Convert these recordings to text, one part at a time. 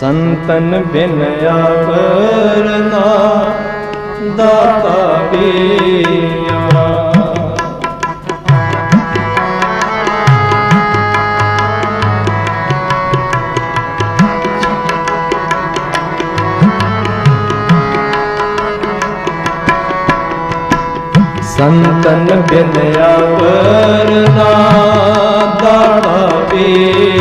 ਸੰਤਨ ਬਿਨ ਆਵਰਨਾ ਦਾਤਾ ਪੀਆ। ਸੰਤਨ ਬਿਨ ਆਵਰਨਾ ਦਾਤਾ ਪੀਆ।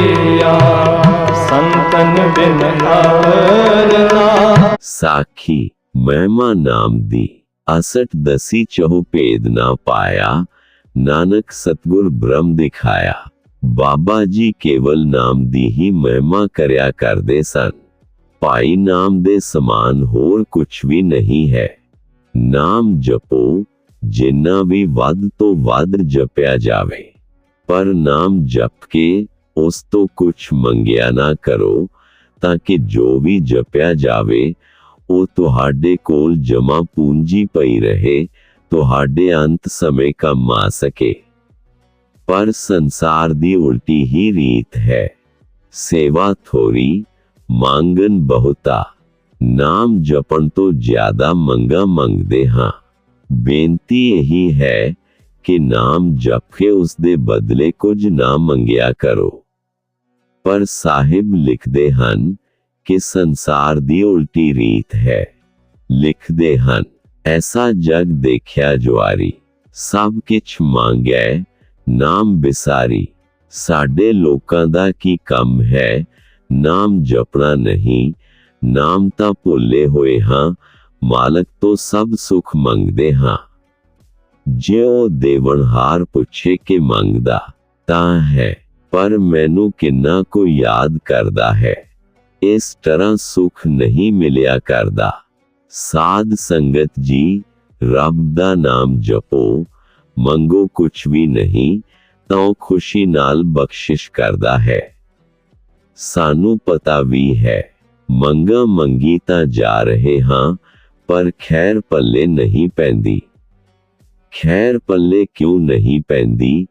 ਸੰਤਨ ਬਿਨ ਆਵਰਨਾ ਸਾਖੀ ਮਹਿਮਾ ਨਾਮ ਦੀ ਅਸਟ ਦਸੀ ਚਹੁ ਭੇਦ ਨਾ ਪਾਇਆ ਨਾਨਕ ਸਤਗੁਰ ਬ੍ਰਹਮ ਦਿਖਾਇਆ ਬਾਬਾ ਜੀ ਕੇਵਲ ਨਾਮ ਦੀ ਹੀ ਮਹਿਮਾ ਕਰਿਆ ਕਰਦੇ ਸਨ ਭਾਈ ਨਾਮ ਦੇ ਸਮਾਨ ਹੋਰ ਕੁਝ ਵੀ ਨਹੀਂ ਹੈ ਨਾਮ ਜਪੋ ਜਿੰਨਾ ਵੀ ਵੱਧ ਤੋਂ ਵੱਧ ਜਪਿਆ ਜਾਵੇ ਪਰ ਨਾਮ ਜਪ ਕੇ ਉਸ ਤੋਂ ਕੁਝ ਮੰਗਿਆ ਨਾ ਕਰੋ ਤਾਂ ਕਿ ਜੋ ਵੀ ਜਪਿਆ ਜਾਵੇ ਉਹ ਤੁਹਾਡੇ ਕੋਲ ਜਮਾ ਪੂੰਜੀ ਪਈ ਰਹੇ ਤੁਹਾਡੇ ਅੰਤ ਸਮੇਂ ਕੰਮ ਆ ਸਕੇ ਪਰ ਸੰਸਾਰ ਦੀ ਉਲਟੀ ਹੀ ਰੀਤ ਹੈ ਸੇਵਾ ਥੋੜੀ ਮੰਗਨ ਬਹੁਤਾ ਨਾਮ ਜਪਣ ਤੋਂ ਜ਼ਿਆਦਾ ਮੰਗਾ ਮੰਗਦੇ ਹਾਂ ਬੇਨਤੀ ਇਹੀ ਹੈ ਕਿ ਨਾਮ ਜਪ ਕੇ ਉਸ ਦੇ ਬਦਲੇ ਕੁਝ ਨਾ ਮੰਗਿਆ ਕਰੋ ਪਰ ਸਾਹਿਬ ਲਿਖਦੇ ਹਨ ਕਿ ਸੰਸਾਰ ਦੀ ਉਲਟੀ ਰੀਤ ਹੈ। ਲਿਖਦੇ ਹਨ, ਐਸਾ ਜਗ ਦੇਖਿਆ ਜੁਆਰੀ, ਸਭ ਕਿਛ ਮੰਗੈ, ਨਾਮ ਬਿਸਾਰੀ, ਸਾਡੇ ਲੋਕਾਂ ਦਾ ਕੀ ਕੰਮ ਹੈ, ਨਾਮ ਜਪਣਾ ਨਹੀਂ, ਨਾਮ ਤਾਂ ਭੁੱਲੇ ਹੋਏ ਹਾਂ, ਮਾਲਕ ਤੋਂ ਸਭ ਸੁਖ ਮੰਗਦੇ ਹਾਂ। ਜੇ ਉਹ ਦੇਵਨਹਾਰ ਪੁੱਛੇ ਕਿ ਮੰਗਦਾ ਤਾਂ ਹੈ, ਪਰ ਮੈਨੂੰ ਕਿੰਨਾ ਕੋ ਯਾਦ ਕਰਦਾ ਹੈ। ਇਸ ਤਰ੍ਹਾਂ ਸੁਖ ਨਹੀਂ ਮਿਲਿਆ ਕਰਦਾ ਸਾਧ ਸੰਗਤ ਜੀ ਰੱਬ ਦਾ ਨਾਮ ਜਪੋ ਮੰਗੋ ਕੁਛ ਵੀ ਨਹੀਂ ਤਾਂ ਉਹ ਖੁਸ਼ੀ ਨਾਲ ਬਖਸ਼ਿਸ਼ ਕਰਦਾ ਹੈ ਸਾਨੂੰ ਪਤਾ ਵੀ ਹੈ ਮੰਗਾ ਮੰਗੀ ਤਾਂ ਜਾ ਰਹੇ ਹਾਂ ਪਰ ਖੈਰ ਪੱਲੇ ਨਹੀਂ ਪੈਂਦੀ ਖੈਰ ਪੱਲੇ ਕਿਉਂ ਨਹੀਂ ਪੈਂਦੀ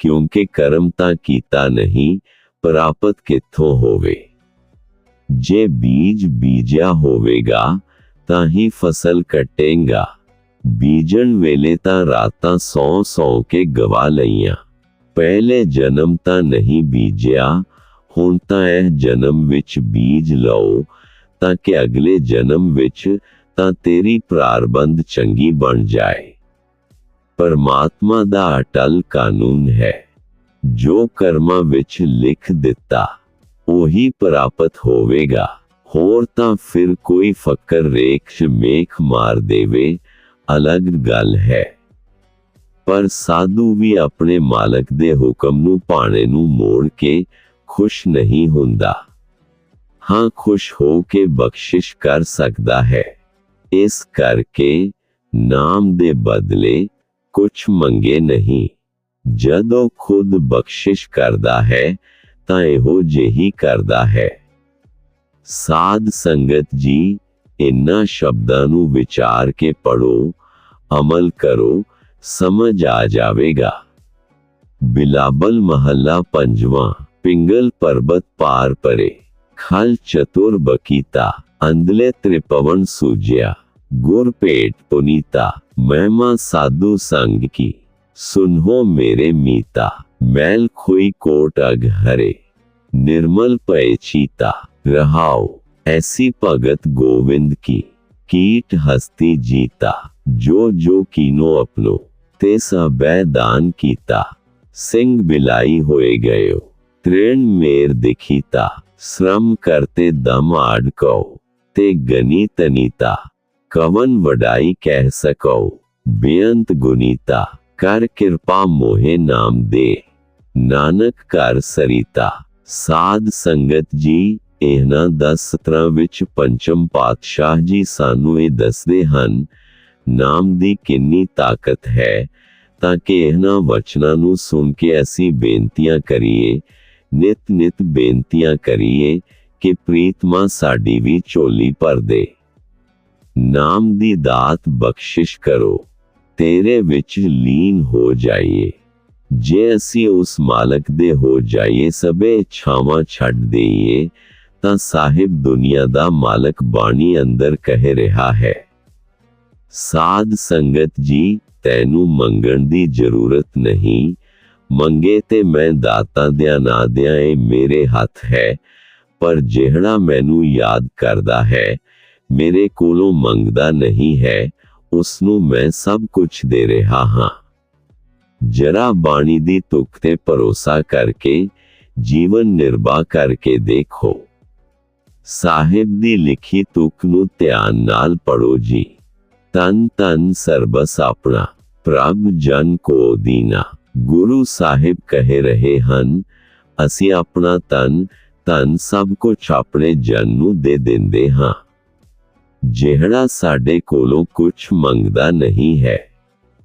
ਕਿਉਂਕਿ ਕਰਮ ਤਾਂ ਕੀਤਾ ਨਹੀਂ ਪ੍ਰਾਪਤ ਕਿੱਥੋਂ ਹੋਵੇ ਜੇ ਬੀਜ ਬੀਜਿਆ ਹੋਵੇਗਾ, ਤਾਂ ਹੀ ਫਸਲ ਕੱਟੇਗਾ। ਬੀਜਣ ਵੇਲੇ ਤਾਂ ਰਾਤਾਂ ਸੌ ਸੌ ਕੇ ਗਵਾ ਲਈਆਂ। ਪਹਿਲੇ ਜਨਮ ਤਾਂ ਨਹੀਂ ਬੀਜਿਆ, ਹੁਣ ਤਾਂ ਇਹ ਜਨਮ ਵਿੱਚ ਬੀਜ ਲਓ, ਤਾਂ ਕਿ ਅਗਲੇ ਜਨਮ ਵਿੱਚ ਤਾਂ ਤੇਰੀ ਪ੍ਰਾਰਬੰਧ ਚੰਗੀ ਬਣ ਜਾਏ। ਪਰਮਾਤਮਾ ਦਾ ਅਟਲ ਕਾਨੂੰਨ ਹੈ, ਜੋ ਕਰਮਾਂ ਵਿੱਚ ਲਿਖ ਦਿੱਤਾ। ਉਹੀ ਪ੍ਰਾਪਤ ਹੋਵੇਗਾ। ਹੋਰ ਤਾਂ ਫਿਰ ਕੋਈ ਫਕਰ ਰੇਖ ਮੇਖ ਮਾਰ ਦੇਵੇ, ਅਲੱਗ ਗੱਲ ਹੈ। ਪਰ ਸਾਧੂ ਵੀ ਆਪਣੇ ਮਾਲਕ ਦੇ ਹੁਕਮ ਨੂੰ ਪਾਣੇ ਨੂੰ ਮੋੜ ਕੇ ਖੁਸ਼ ਨਹੀਂ ਹੁੰਦਾ। ਹਾਂ, ਖੁਸ਼ ਹੋ ਕੇ ਬਖਸ਼ਿਸ਼ ਕਰ ਸਕਦਾ ਹੈ। ਇਸ ਕਰਕੇ ਨਾਮ ਦੇ ਬਦਲੇ ਕੁਝ ਮੰਗੇ ਨਹੀਂ। ਜਦੋਂ ਖੁਦ ਬਖਸ਼ਿਸ਼ ਕਰਦਾ ਹੈ ਤਾਂ ਇਹੋ ਜਿਹੀ ਕਰਦਾ ਹੈ। ਸਾਧ ਸੰਗਤ ਜੀ, ਇਨ੍ਹਾਂ ਸ਼ਬਦਾਂ ਨੂੰ ਵਿਚਾਰ ਕੇ ਪੜੋ ਅਮਲ ਕਰੋ, ਸਮਝ ਆ ਜਾਵੇਗਾ। ਬਿਲਾਬਲ ਮਹੱਲਾ ਪੰਜਵਾਂ, ਪਿੰਗਲ ਪਰਬਤ ਪਾਰ ਪਰੇ। ਖਲ ਚਤੁਰ ਬਕੀਤਾ ਅੰਦਲੇ ਤ੍ਰਿਪਵਨ ਸੂਜਿਆ। ਗੁਰ ਭੇਟ ਪੁਨੀਤਾ, ਮਹਿਮਾ ਸਾਧੂ ਸੰਗ ਕੀ। ਸੁਨਹੋ ਮੇਰੇ ਮੀਤਾ। ਮੈਲ ਖੋਈ ਕੋਟ ਅਗ ਹਰੇ ਨਿਰਮਲ ਪਏ ਚੀਤਾ ਰਹਾਉ ਐਸੀ ਭਗਤ ਗੋविंद ਕੀ ਕੀਟ ਹਸਤੀ ਜੀਤਾ ਜੋ ਜੋ ਕੀਨੋ ਆਪਣੋ ਤੇ ਸਬੈ ਦਾਨ ਕੀਤਾ ਸਿੰਘ ਬਿਲਾਈ ਹੋਏ ਗਇਓ ਤ੍ਰਿਣ ਮੇਰ ਦਿਖੀਤਾ ਸ਼ਰਮ ਕਰਤੇ ਦਮ ਆੜਕੋ ਤੇ ਗਨੀ ਤਨੀਤਾ ਕਵਨ ਵਡਾਈ ਕਹਿ ਸਕੋ ਬੇਅੰਤ ਗੁਨੀਤਾ ਕਰ ਕਿਰਪਾ ਮੋਹਿ ਨਾਮ ਦੇ ਨਾਨਕ ਘਰ ਸਰੀਤਾ, ਸਾਧ ਸੰਗਤ ਜੀ, ਇਹਨਾਂ ਦਸ ਸਤਰਾਂ ਵਿੱਚ ਪੰਚਮ ਪਾਤਸ਼ਾਹ ਜੀ ਸਾਨੂੰ ਇਹ ਦੱਸਦੇ ਹਨ, ਨਾਮ ਦੀ ਕਿੰਨੀ ਤਾਕਤ ਹੈ, ਤਾਂ ਕਿ ਇਹਨਾਂ ਵਚਨਾਂ ਨੂੰ ਸੁਣ ਕੇ ਅਸੀਂ ਬੇਨਤੀਆਂ ਕਰੀਏ ਨਿਤ ਨਿਤ ਬੇਨਤੀਆਂ ਕਰੀਏ ਕਿ ਪ੍ਰੀਤਮਾ ਸਾਡੀ ਵੀ ਝੋਲੀ ਭਰ ਦੇ। ਨਾਮ ਦੀ ਦਾਤ ਬਖਸ਼ਿਸ਼ ਕਰੋ, ਤੇਰੇ ਵਿੱਚ ਲੀਨ ਹੋ ਜਾਈਏ। ਜੇ ਅਸੀਂ ਉਸ ਮਾਲਕ ਦੇ ਹੋ ਜਾਈਏ, ਸਭੇ ਇੱਛਾਵਾਂ ਛੱਡ ਦੇਈਏ, ਤਾਂ ਸਾਹਿਬ ਦੁਨੀਆ ਦਾ ਮਾਲਕ ਬਾਣੀ ਅੰਦਰ ਕਹਿ ਰਿਹਾ ਹੈ, ਸਾਧ ਸੰਗਤ ਜੀ, ਤੈਨੂੰ ਮੰਗਣ ਦੀ ਜ਼ਰੂਰਤ ਨਹੀਂ, ਮੰਗੇ ਤੇ ਮੈਂ ਦਾਤਾ ਦਿਆਂ, ਨਾ ਦਿਆਂ ਇਹ ਮੇਰੇ ਹੱਥ ਹੈ, ਪਰ ਜਿਹੜਾ ਮੈਨੂੰ ਯਾਦ ਕਰਦਾ ਹੈ, ਮੇਰੇ ਕੋਲੋਂ ਮੰਗਦਾ ਨਹੀਂ ਹੈ ਉਸ ਨੂੰ ਮੈਂ ਸਭ ਕੁਝ ਦੇ ਰਿਹਾ ਹਾਂ। ਜਰਾ ਬਾਣੀ ਦੀ ਤੁਕ ਤੇ ਭਰੋਸਾ ਕਰਕੇ ਜੀਵਨ ਨਿਰਵਾਹ ਕਰਕੇ ਦੇਖੋ ਸਾਹਿਬ ਦੀ ਲਿਖੀ ਤੁਕ ਨੂੰ ਧਿਆਨ ਨਾਲ ਪੜੋ ਜੀ ਤਨ ਤਨ ਸਰਬਸ ਆਪਣਾ ਪ੍ਰਭ ਜਨ ਕੋ ਦੀਨਾ ਗੁਰੂ ਸਾਹਿਬ ਕਹਿ ਰਹੇ ਹਨ ਅਸੀਂ ਆਪਣਾ ਤਨ ਤਨ ਸਭ ਕੁਝ ਆਪਣੇ ਜਨ ਨੂੰ ਦੇ ਦਿੰਦੇ ਹਾਂ ਜਿਹੜਾ ਸਾਡੇ ਕੋਲੋਂ ਕੁਝ ਮੰਗਦਾ ਨਹੀਂ ਹੈ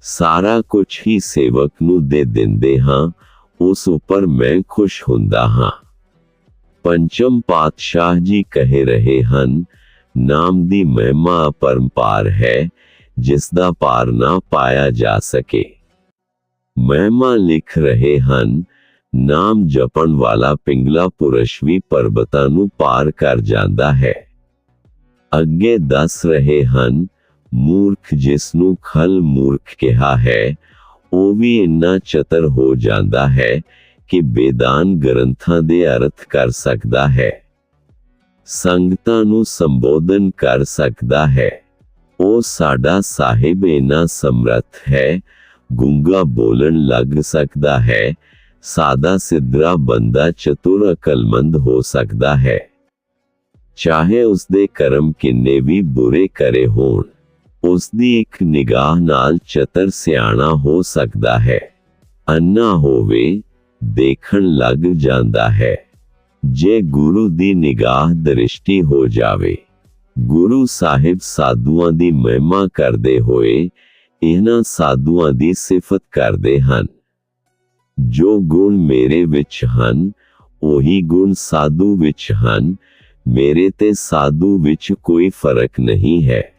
ਸਾਰਾ ਕੁਝ ਹੀ ਸੇਵਕ ਨੂੰ ਦੇ ਦਿੰਦੇ ਹਾਂ ਉਸ ਉੱਪਰ ਮੈਂ ਖੁਸ਼ ਹੁੰਦਾ ਹਾਂ ਪੰਚਮ ਪਾਤਸ਼ਾਹ ਜੀ ਕਹਿ ਰਹੇ ਹਨ ਨਾਮ ਦੀ ਮਹਿਮਾ ਅਪਰੰਪਾਰ ਹੈ ਜਿਸ ਦਾ ਪਾਰ ਨਾ ਪਾਇਆ ਜਾ ਸਕੇ ਮਹਿਮਾ ਲਿਖ ਰਹੇ ਹਨ ਨਾਮ ਜਪਣ ਵਾਲਾ ਪਿੰਗਲਾ ਪੁਰਸ਼ ਵੀ ਪਰਬਤਾਂ ਨੂੰ ਪਾਰ ਕਰ ਜਾਂਦਾ ਹੈ ਅੱਗੇ ਦੱਸ ਰਹੇ ਹਨ ਮੂਰਖ ਜਿਸ ਨੂੰ ਖਲ ਮੂਰਖ ਕਿਹਾ ਹੈ ਉਹ ਵੀ ਇੰਨਾ ਚਤਰ ਹੋ ਜਾਂਦਾ ਹੈ ਕਿ ਬੇਦਾਨ ਗ੍ਰੰਥਾਂ ਦੇ ਅਰਥ ਕਰ ਸਕਦਾ ਹੈ ਸੰਗਤਾਂ ਨੂੰ ਸੰਬੋਧਨ ਕਰ ਸਕਦਾ ਹੈ ਉਹ ਸਾਡਾ ਸਾਹਿਬ ਇਨਾ ਸਮਰੱਥ ਹੈ ਗੁੰਗਾ ਬੋਲਣ ਲੱਗ ਸਕਦਾ ਹੈ ਸਾਦਾ ਸਿੱਧਰਾ ਬੰਦਾ ਚਤੁਰ ਅਕਲਮੰਦ ਹੋ ਸਕਦਾ ਹੈ ਚਾਹੇ ਉਸ ਦੇ ਕਰਮ ਕਿੰਨੇ ਵੀ ਬੁਰੇ ਕਰੇ ਹੋਣ ਉਸ ਦੀ ਇੱਕ ਨਿਗਾਹ ਨਾਲ ਚਤਰ ਸਿਆਣਾ ਹੋ ਸਕਦਾ ਹੈ। ਅੰਨਾ ਹੋਵੇ, ਦੇਖਣ ਲੱਗ ਜਾਂਦਾ ਹੈ। ਜੇ ਗੁਰੂ ਦੀ ਨਿਗਾਹ ਦ੍ਰਿਸ਼ਟੀ ਹੋ ਜਾਵੇ, ਗੁਰੂ ਸਾਹਿਬ ਸਾਧੂਆਂ ਦੀ ਮਹਿਮਾ ਕਰਦੇ ਹੋਏ ਇਹਨਾਂ ਸਾਧੂਆਂ ਦੀ ਸਿਫਤ ਕਰਦੇ ਹਨ। ਜੋ ਗੁਣ ਮੇਰੇ ਵਿੱਚ ਹਨ, ਉਹੀ ਗੁਣ ਸਾਧੂ ਵਿੱਚ ਹਨ, ਮੇਰੇ ਤੇ ਸਾਧੂ ਵਿੱਚ ਕੋਈ ਫ਼ਰਕ ਨਹੀਂ ਹੈ।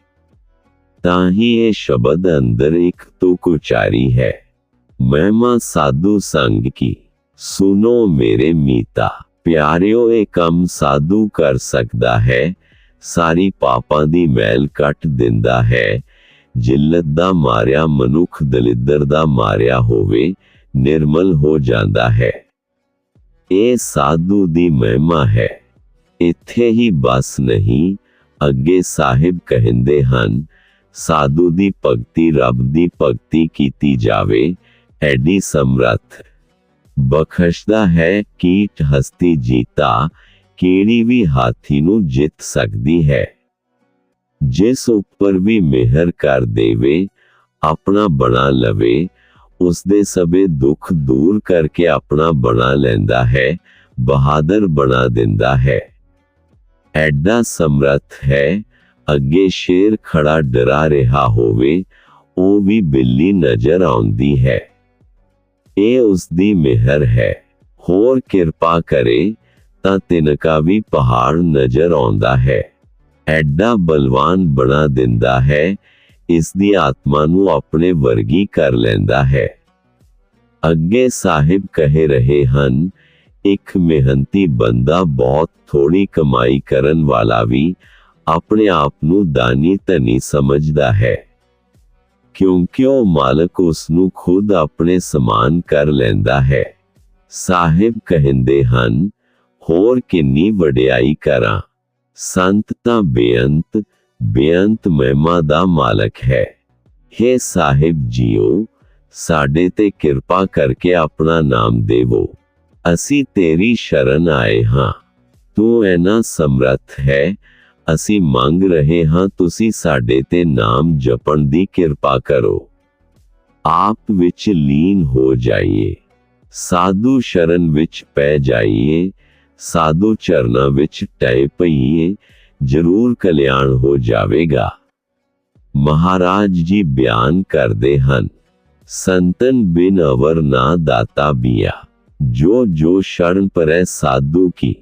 ਤਾਂ ਹੀ ਇਹ ਸ਼ਬਦ ਅੰਦਰ ਇੱਕ ਤੁਕ ਉਚਾਰੀ ਹੈ। ਮਹਿਮਾ ਸਾਧੂ ਸੰਗ ਕੀ, ਸੁਨੋ ਮੇਰੇ ਮੀਤਾ। ਪਿਆਰਿਓ, ਇਹ ਕੰਮ ਸਾਧੂ ਕਰ ਸਕਦਾ ਹੈ। ਸਾਰੀ ਪਾਪਾਂ ਦੀ ਮੈਲ ਕੱਟ ਦਿੰਦਾ ਹੈ। ਜਿੱਲਤ ਦਾ ਮਾਰਿਆ, ਮਨੁੱਖ ਦਲਿੱਦਰ ਦਾ ਮਾਰਿਆ ਹੋਵੇ, ਨਿਰਮਲ ਹੋ ਜਾਂਦਾ ਹੈ। ਇਹ ਸਾਧੂ ਦੀ ਮਹਿਮਾ ਹੈ। ਇੱਥੇ ਹੀ ਬਸ ਨਹੀਂ, ਅੱਗੇ ਸਾਹਿਬ ਕਹਿੰਦੇ ਹਨ ਸਾਧੂ ਦੀ ਭਗਤੀ ਰੱਬ ਦੀ ਭਗਤੀ ਕੀਤੀ ਜਾਵੇ, ਐਡੀ ਸਮਰੱਥ। ਬਖਸ਼ਦਾ ਹੈ ਕੀਟ ਹਸਤੀ ਜੀਤਾ, ਕਿਹੜੀ ਵੀ ਹਾਥੀ ਨੂੰ ਜਿੱਤ ਸਕਦੀ ਹੈ। ਜਿਸ ਉੱਪਰ ਵੀ ਮਿਹਰ ਕਰ ਦੇਵੇ, ਆਪਣਾ ਬਣਾ ਲਵੇ ਉਸ ਦੇ ਸਭੇ ਦੁੱਖ ਦੂਰ ਕਰਕੇ ਆਪਣਾ ਬਣਾ ਲੈਂਦਾ ਹੈ, ਬਹਾਦਰ ਬਣਾ ਦਿੰਦਾ ਹੈ। ਐਡਾ ਸਮਰੱਥ ਹੈ ਅੱਗੇ ਸ਼ੇਰ ਖੜਾ ਡਰਾ ਰਿਹਾ ਹੋਵੇ, ਉਹ ਵੀ ਬਿੱਲੀ ਨਜ਼ਰ ਆਉਂਦੀ ਹੈ। ਇਹ ਉਸ ਦੀ ਮਿਹਰ ਹੈ। ਹੋਰ ਕਿਰਪਾ ਕਰੇ ਤਾਂ ਤਿਨਕਾ ਵੀ ਪਹਾੜ ਨਜ਼ਰ ਆਉਂਦਾ ਹੈ। ਐਡਾ ਬਲਵਾਨ ਬਣਾ ਦਿੰਦਾ ਹੈ ਇਸ ਦੀ ਆਤਮਾ ਨੂੰ ਆਪਣੇ ਵਰਗੀ ਕਰ ਲੈਂਦਾ ਹੈ। ਅੱਗੇ ਸਾਹਿਬ ਕਹਿ ਰਹੇ ਹਨ, ਇੱਕ ਮਿਹਨਤੀ ਬੰਦਾ ਬਹੁਤ ਥੋੜੀ ਕਮਾਈ ਕਰਨ ਵਾਲਾ ਵੀ ਆਪਣੇ ਆਪ ਨੂੰ ਦਾਨੀ ਧਨੀ ਸਮਝਦਾ ਹੈ ਕਿਉਂਕਿ ਉਹ ਮਾਲਕ ਉਸ ਨੂੰ ਖੁਦ ਆਪਣੇ ਸਮਾਨ ਕਰ ਲੈਂਦਾ ਹੈ ਸਾਹਿਬ ਕਹਿੰਦੇ ਹਨ ਹੋਰ ਕਿੰਨੀ ਵਡਿਆਈ ਕਰਾਂ ਸੰਤ ਤਾਂ ਬੇਅੰਤ ਬੇਅੰਤ ਮਹਿਮਾ ਦਾ ਮਾਲਕ ਹੈ हे ਸਾਹਿਬ ਜੀਓ ਸਾਡੇ ਤੇ ਕਿਰਪਾ ਕਰਕੇ ਆਪਣਾ ਨਾਮ ਦੇਵੋ ਅਸੀਂ ਤੇਰੀ ਸ਼ਰਨ ਆਏ ਹਾਂ ਤੂੰ ਐਨਾ ਸਮਰੱਥ ਹੈ ਅਸੀਂ ਮੰਗ ਰਹੇ ਹਾਂ ਤੁਸੀਂ ਸਾਡੇ ਤੇ ਨਾਮ ਜਪਣ ਦੀ ਕਿਰਪਾ ਕਰੋ। ਆਪ ਵਿੱਚ ਲੀਨ ਹੋ ਜਾਈਏ। ਸਾਧੂ ਸ਼ਰਨ ਵਿੱਚ ਪੈ ਜਾਈਏ। ਸਾਧੂ ਚਰਨਾਂ ਵਿੱਚ ਟੈ ਪਈਏ। ਜ਼ਰੂਰ ਕਲਿਆਣ ਹੋ ਜਾਵੇਗਾ। ਮਹਾਰਾਜ ਜੀ ਬਿਆਨ ਕਰਦੇ ਹਨ, ਸੰਤਨ ਬਿਨ ਅਵਰ ਨਾ ਦਾਤਾ ਬੀਆ। ਜੋ ਜੋ ਸ਼ਰਨ ਪਰੈ ਸਾਧੂ ਕੀ,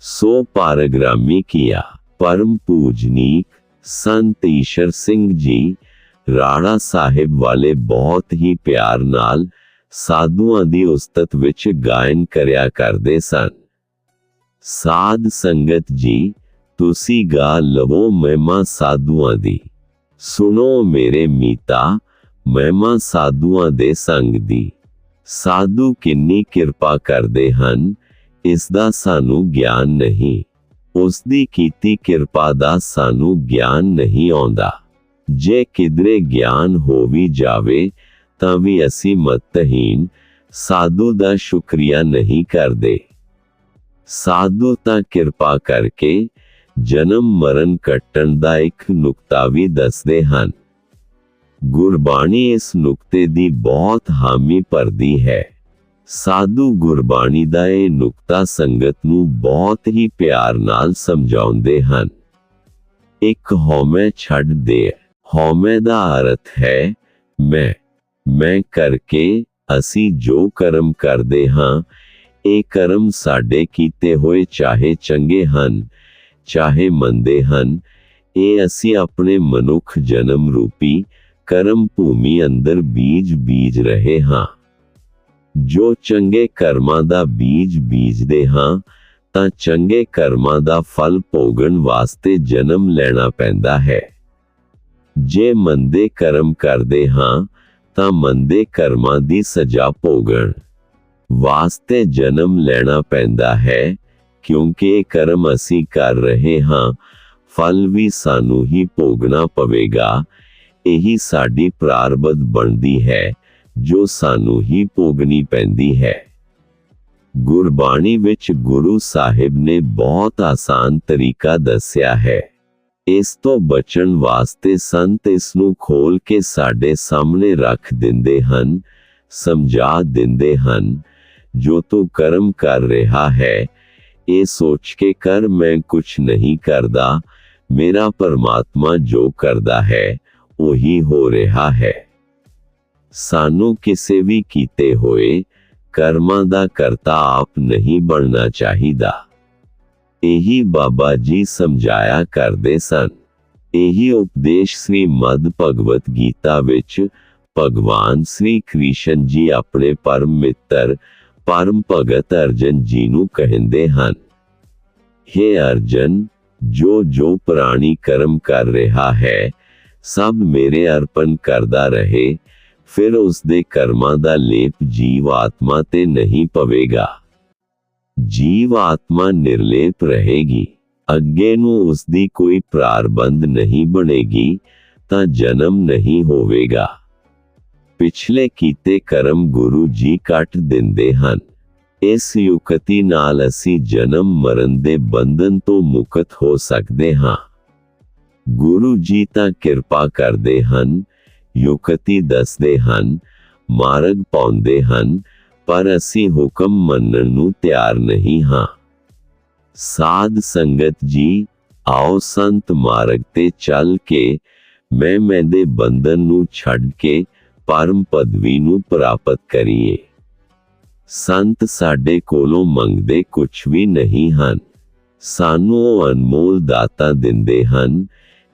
ਸੋ ਪਾਰਗ੍ਰਾਮੀ ਕੀਆ। ਪਰਮ ਪੂਜਨੀਕ ਸੰਤ ਈਸ਼ਰ ਸਿੰਘ ਜੀ ਰਾਣਾ ਸਾਹਿਬ ਵਾਲੇ ਬਹੁਤ ਹੀ ਪਿਆਰ ਨਾਲ ਸਾਧੂਆਂ ਦੀ ਉਸਤਤ ਵਿੱਚ ਗਾਇਨ ਕਰਿਆ ਕਰਦੇ ਸਨ ਸਾਧ ਸੰਗਤ ਜੀ ਤੁਸੀਂ ਗਾ ਲਵੋ ਮਹਿਮਾ ਸਾਧੂਆਂ ਦੀ ਸੁਣੋ ਮੇਰੇ ਮੀਤਾ ਮਹਿਮਾ ਸਾਧੂਆਂ ਦੇ ਸੰਗ ਦੀ ਸਾਧੂ ਕਿੰਨੀ ਕਿਰਪਾ ਕਰਦੇ ਹਨ ਇਸ ਦਾ ਸਾਨੂੰ ਗਿਆਨ ਨਹੀਂ ਉਸ ਦੀ ਕੀਤੀ ਕਿਰਪਾ ਦਾ ਸਾਨੂੰ ਗਿਆਨ ਨਹੀਂ ਆਉਂਦਾ। ਜੇ ਕਿਧਰੇ ਗਿਆਨ ਹੋ ਵੀ ਜਾਵੇ, ਤਾਂ ਵੀ ਅਸੀਂ ਮਤਹੀਨ ਸਾਧੂ ਦਾ ਸ਼ੁਕਰੀਆ ਨਹੀਂ ਕਰਦੇ। ਸਾਧੂ ਤਾਂ ਕਿਰਪਾ ਕਰਕੇ ਜਨਮ ਮਰਨ ਕੱਟਣ ਦਾ ਇੱਕ ਨੁਕਤਾ ਵੀ ਦੱਸਦੇ ਹਨ। ਗੁਰਬਾਣੀ ਇਸ ਨੁਕਤੇ ਦੀ ਬਹੁਤ ਹਾਮੀ ਭਰਦੀ ਹੈ। ਸਾਧੂ ਗੁਰਬਾਣੀ ਦਾ ਇਹ ਨੁਕਤਾ ਸੰਗਤ ਨੂੰ ਬਹੁਤ ਹੀ ਪਿਆਰ ਨਾਲ ਸਮਝਾਉਂਦੇ ਹਨ। ਇੱਕ ਹਉਮੈ ਛੱਡ ਦੇ, ਹਉਮੈ ਦਾ ਅਰਥ ਹੈ, ਮੈਂ ਮੈਂ ਕਰਕੇ ਅਸੀਂ ਜੋ ਕਰਮ ਕਰਦੇ ਹਾਂ, ਇਹ ਕਰਮ ਸਾਡੇ ਕੀਤੇ ਹੋਏ ਚਾਹੇ ਚੰਗੇ ਹਨ, ਚਾਹੇ ਮੰਦੇ ਹਨ, ਇਹ ਅਸੀਂ ਆਪਣੇ ਮਨੁੱਖ ਜਨਮ ਰੂਪੀ ਕਰਮ ਭੂਮੀ ਅੰਦਰ ਬੀਜ ਬੀਜ ਰਹੇ ਹਾਂ। ਜੋ ਚੰਗੇ ਕਰਮਾਂ ਦਾ ਬੀਜ ਬੀਜਦੇ ਹਾਂ, ਤਾਂ ਚੰਗੇ ਕਰਮਾਂ ਦਾ ਫਲ ਭੋਗਣ ਵਾਸਤੇ ਜਨਮ ਲੈਣਾ ਪੈਂਦਾ ਹੈ। ਜੇ ਮੰਦੇ ਕਰਮ ਕਰਦੇ ਹਾਂ, ਤਾਂ ਮੰਦੇ ਕਰਮਾਂ ਦੀ ਸਜ਼ਾ ਭੋਗਣ ਵਾਸਤੇ ਜਨਮ ਲੈਣਾ ਪੈਂਦਾ ਹੈ, ਕਿਉਂਕਿ ਇਹ ਕਰਮ ਅਸੀਂ ਕਰ ਰਹੇ ਹਾਂ, ਫਲ ਵੀ ਸਾਨੂੰ ਹੀ ਭੋਗਣਾ ਪਵੇਗਾ, ਇਹੀ ਸਾਡੀ ਪ੍ਰਾਰਬਧ ਬਣਦੀ ਹੈ। ਜੋ ਸਾਨੂੰ ਹੀ ਭੋਗਣੀ ਪੈਂਦੀ ਹੈ। ਗੁਰਬਾਣੀ ਵਿੱਚ ਗੁਰੂ ਸਾਹਿਬ ਨੇ ਬਹੁਤ ਆਸਾਨ ਤਰੀਕਾ ਦੱਸਿਆ ਹੈ। ਇਸ ਤੋਂ ਬਚਣ ਵਾਸਤੇ ਸੰਤ ਇਸ ਨੂੰ ਖੋਲ ਕੇ ਸਾਡੇ ਸਾਹਮਣੇ ਰੱਖ ਦਿੰਦੇ ਹਨ, ਸਮਝਾ ਦਿੰਦੇ ਹਨ, ਜੋ ਤੂੰ ਕਰਮ ਕਰ ਰਿਹਾ ਹੈ। ਇਹ ਸੋਚ ਕੇ ਕਰ, ਮੈਂ ਕੁਝ ਨਹੀਂ ਕਰਦਾ, ਮੇਰਾ ਪਰਮਾਤਮਾ ਜੋ ਕਰਦਾ ਹੈ, ਉਹੀ ਹੋ ਰਿਹਾ ਹੈ। ਸਾਨੂੰ ਕਿਸੇ ਵੀ ਕੀਤੇ ਹੋਏ ਕਰਮਾਂ ਦਾ ਕਰਤਾ ਆਪ ਨਹੀਂ ਬਣਨਾ ਚਾਹੀਦਾ। ਇਹੀ ਬਾਬਾ ਜੀ ਸਮਝਾਇਆ ਕਰਦੇ ਸਨ। ਇਹੀ ਉਪਦੇਸ਼ ਸ੍ਰੀ ਮਦ ਭਗਵਤ ਗੀਤਾ ਵਿੱਚ ਭਗਵਾਨ ਸ੍ਰੀ ਕ੍ਰਿਸ਼ਨ ਜੀ ਆਪਣੇ ਪਰਮ ਮਿੱਤਰ, ਪਰਮ ਭਗਤ ਅਰਜਨ ਜੀ ਨੂੰ ਕਹਿੰਦੇ ਹਨ हे ਅਰਜਨ, ਜੋ ਜੋ ਪ੍ਰਾਣੀ ਕਰਮ ਕਰ ਰਿਹਾ ਹੈ, ਸਭ ਮੇਰੇ ਅਰਪਣ ਕਰਦਾ ਰਹੇ ਫਿਰ ਉਸ ਦੇ ਕਰਮਾਂ ਦਾ ਲੇਪ ਜੀਵ ਆਤਮਾ ਤੇ ਨਹੀਂ ਪਵੇਗਾ। ਜੀਵ ਆਤਮਾ ਨਿਰਲੇਪ ਰਹੇਗੀ। ਅੱਗੇ ਨੂੰ ਉਸ ਦੀ ਕੋਈ ਪ੍ਰਾਰਬੰਧ ਨਹੀਂ ਬਣੇਗੀ, ਤਾਂ ਜਨਮ ਨਹੀਂ ਹੋਵੇਗਾ। ਪਿਛਲੇ ਕੀਤੇ ਕਰਮ ਗੁਰੂ ਜੀ ਕੱਟ ਦਿੰਦੇ ਹਨ। ਇਸ ਯੁਕਤੀ ਨਾਲ ਅਸੀਂ ਜਨਮ ਮਰਨ ਦੇ ਬੰਧਨ ਤੋਂ ਮੁਕਤ ਹੋ ਸਕਦੇ ਹਾਂ। ਗੁਰੂ ਜੀ ਤਾਂ ਕਿਰਪਾ ਕਰਦੇ ਹਨ ਯੁਕਤੀ ਦੱਸਦੇ ਹਨ, ਮਾਰਗ ਪਾਉਂਦੇ ਹਨ, ਪਰ ਅਸੀਂ ਹੁਕਮ ਮੰਨਣ ਨੂੰ ਤਿਆਰ ਨਹੀਂ ਹਾਂ। ਸਾਧ ਸੰਗਤ ਜੀ, ਆਓ ਸੰਤ ਮਾਰਗ ਤੇ ਚੱਲ ਕੇ ਮੈਂ ਮੈਂ ਦੇ ਬੰਧਨ ਨੂੰ ਛੱਡ ਕੇ ਪਰਮ ਪਦਵੀ ਨੂੰ ਪ੍ਰਾਪਤ ਕਰੀਏ। ਸੰਤ ਸਾਡੇ ਕੋਲੋਂ ਮੰਗਦੇ ਕੁਝ ਵੀ ਨਹੀਂ ਹਨ। ਸਾਨੂੰ ਉਹ ਅਨਮੋਲ ਦਾਤਾ ਦਿੰਦੇ ਹਨ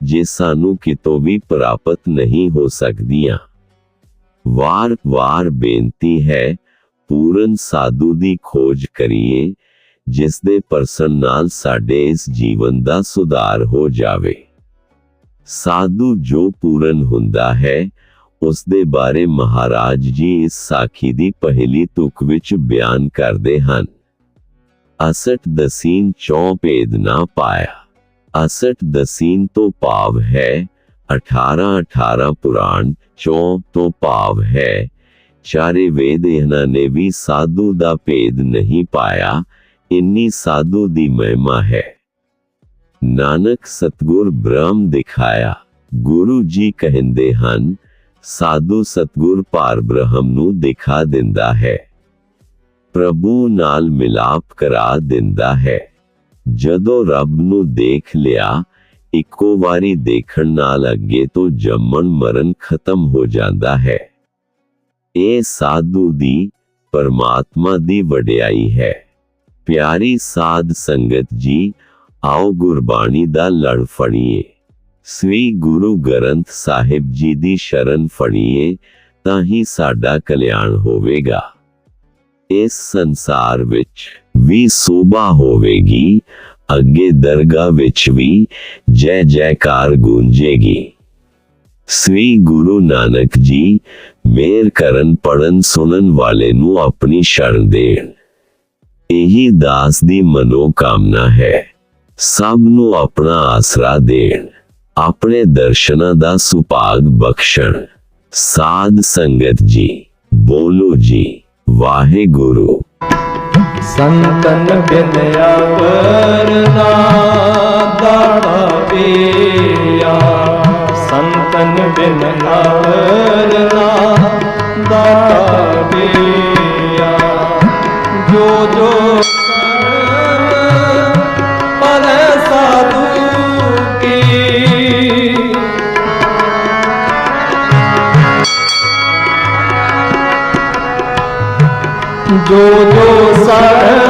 ਜੇ ਸਾਨੂੰ ਕਿਤੋਂ ਵੀ ਪ੍ਰਾਪਤ ਨਹੀਂ ਹੋ ਸਕਦੀਆਂ। ਵਾਰ-ਵਾਰ ਬੇਨਤੀ ਹੈ, ਪੂਰਨ ਸਾਧੂ ਦੀ ਖੋਜ ਕਰੀਏ ਜਿਸ ਦੇ ਪਰਸਨ ਨਾਲ ਸਾਡੇ ਇਸ ਜੀਵਨ ਦਾ ਸੁਧਾਰ ਹੋ ਜਾਵੇ। ਸਾਧੂ ਜੋ ਪੂਰਨ ਹੁੰਦਾ ਹੈ ਉਸ ਦੇ ਬਾਰੇ ਮਹਾਰਾਜ ਜੀ ਇਸ ਸਾਖੀ ਦੀ ਪਹਿਲੀ ਤੁਕ ਵਿੱਚ ਬਿਆਨ ਕਰਦੇ ਹਨ। ਅਸਟ ਦਸੀਨ ਚੌ ਭੇਦ ਨਾ ਪਾਇਆ। ਅਸਟ ਦਸੀਨ ਤੋਂ ਭਾਵ ਹੈ 18 18 ਪੁਰਾਣ ਚੌ ਤੋਂ ਭਾਵ ਹੈ। ਚਾਰੇ ਵੇਦ ਇਹਨਾਂ ਨੇ ਵੀ ਸਾਧੂ ਦਾ ਭੇਦ ਨਹੀਂ ਪਾਇਆ, ਇੰਨੀ ਸਾਧੂ ਦੀ ਮਹਿਮਾ ਹੈ। ਨਾਨਕ ਸਤਗੁਰ ਬ੍ਰਹਮ ਦਿਖਾਇਆ, ਗੁਰੂ ਜੀ ਕਹਿੰਦੇ ਹਨ, ਸਾਧੂ ਸਤਗੁਰ ਪਾਰ ਬ੍ਰਹਮ ਨੂੰ ਦਿਖਾ ਦਿੰਦਾ ਹੈ। ਪ੍ਰਭੂ ਨਾਲ ਮਿਲਾਪ ਕਰਾ ਦਿੰਦਾ ਹੈ। ਜਦੋਂ ਰੱਬ ਨੂੰ ਦੇਖ ਲਿਆ, ਇੱਕੋ ਵਾਰੀ ਦੇਖਣ ਨਾਲ ਅੱਗੇ ਤੋਂ ਜੰਮਣ ਮਰਨ ਖਤਮ ਹੋ ਜਾਂਦਾ ਹੈ। ਇਹ ਸਾਧੂ ਦੀ, ਪਰਮਾਤਮਾ ਦੀ ਵਡਿਆਈ ਹੈ। ਪਿਆਰੀ ਸਾਧ ਸੰਗਤ ਜੀ, ਆਓ ਗੁਰਬਾਣੀ ਦਾ ਲੜ ਫੜੀਏ। ਸ੍ਰੀ ਗੁਰੂ ਗ੍ਰੰਥ ਸਾਹਿਬ ਜੀ ਦੀ ਸ਼ਰਨ ਫੜੀਏ, ਤਾਂ ਹੀ ਸਾਡਾ ਕਲਿਆਣ ਹੋਵੇਗਾ। ਇਸ ਸੰਸਾਰ ਵਿੱਚ ਵੀ ਸੋਭਾ ਹੋਵੇਗੀ, ਅੱਗੇ ਦਰਗਾਹ ਵਿੱਚ ਵੀ ਜੈ ਜੈਕਾਰ ਗੂੰਜੇਗੀ। ਸ੍ਰੀ ਗੁਰੂ ਨਾਨਕ ਜੀ ਮੇਰ ਕਰਨ ਪੜਨ ਸੁਣਨ ਵਾਲੇ ਨੂੰ ਆਪਣੀ ਸ਼ਰਨ ਦੇਣ। ਇਹੀ ਦਾਸ ਦੀ ਮਨੋਕਾਮਨਾ ਹੈ। ਸਭ ਨੂੰ ਆਪਣਾ ਆਸਰਾ ਦੇਣ। ਆਪਣੇ ਦਰਸ਼ਨਾਂ ਦਾ ਸੁਭਾਗ ਬਖਸ਼ਣ। ਸਾਧ ਸੰਗਤ ਜੀ, ਬੋਲੋ ਜੀ, ਵਾਹਿਗੁਰੂ। ਸੰਤਨ ਬਿਨ ਅਵਰਨਾ ਦਾੜਾ ਪੀਆ। ਸੰਤਨ ਬਿਨ ਅਵਰਨਾ ਦਾੜਾ ਪੀਆ। ਜੋ ਜੋ ਸਾਧੂ ਜੋ ਜੋ ਸਰ